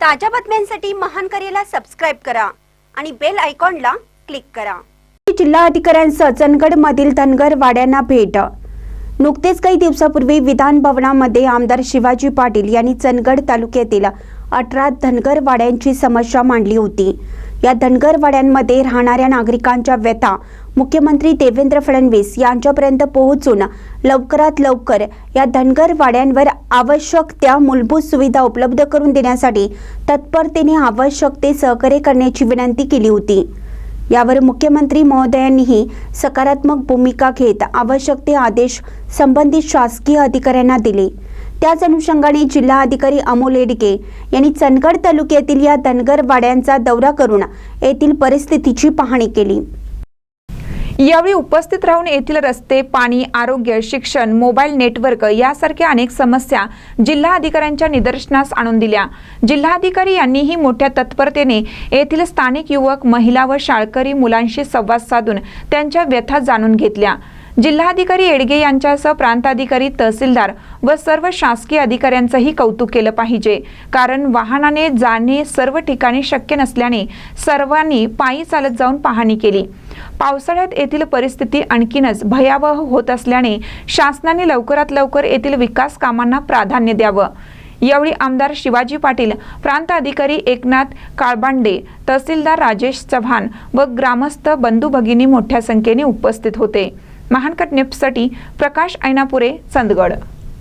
ताज्या बातम्यांसाठी महान करेला सबस्क्राईब करा आणि बेल आयकॉनला क्लिक करा. जिल्हा जिल्हाधिकाऱ्यांसह चंदगडमधील धनगर वाड्यांना भेट. नुकतेच काही दिवसापूर्वी विधान भवनामध्ये आमदार शिवाजी पाटील यांनी चंदगड तालुक्यातील अठरा धनगर वाड्यांची समस्या मांडली होती. या धनगर वाड्यांमध्ये राहणाऱ्या नागरिकांच्या व्यथा मुख्यमंत्री देवेंद्र फडणवीस यांच्यापर्यंत पोहोचून लवकरात लवकर या धनगर वाड्यांवर आवश्यक त्या मूलभूत सुविधा उपलब्ध करून देण्यासाठी तत्परतेने आवश्यक ते सहकार्य करण्याची विनंती केली होती. यावर मुख्यमंत्री महोदयांनीही सकारात्मक भूमिका घेत आवश्यक ते आदेश संबंधित शासकीय अधिकाऱ्यांना दिले. त्याच अनुषंगाने जिल्हाधिकारी अमोल येडगे यांनी चंदगड तालुक्यातील या धनगर वाड्यांचा दौरा करून येथील परिस्थितीची पाहणी केली. यावेळी उपस्थित राहून येथील रस्ते पाणी आरोग्य शिक्षण मोबाईल नेटवर्क यासारख्या अनेक समस्या जिल्हा अधिकाऱ्यांच्या निदर्शनास आणून दिल्या. जिल्हाधिकारी यांनीही मोठ्या तत्परतेने येथील स्थानिक युवक महिला व शाळकरी मुलांशी संवाद साधून त्यांच्या व्यथा जाणून घेतल्या. जिल्हाधिकारी येडगे यांच्यासह प्रांताधिकारी तहसीलदार व सर्व शासकीय अधिकाऱ्यांचंही कौतुक केलं पाहिजे. कारण वाहनाने जाणे सर्व ठिकाणी शक्य नसल्याने सर्वांनी पायी चालत जाऊन पाहणी केली. पावसाळ्यात येथील परिस्थिती आणखीनच भयावह होत असल्याने शासनाने लवकरात लवकर येथील विकास कामांना प्राधान्य द्यावं. यावेळी आमदार शिवाजी पाटील प्रांत अधिकारी एकनाथ काळबांडे तहसीलदार राजेश चव्हाण व ग्रामस्थ बंधू भगिनी मोठ्या संख्येने उपस्थित होते. महानकट न्यूजसाठी प्रकाश ऐनापुरे चंदगड.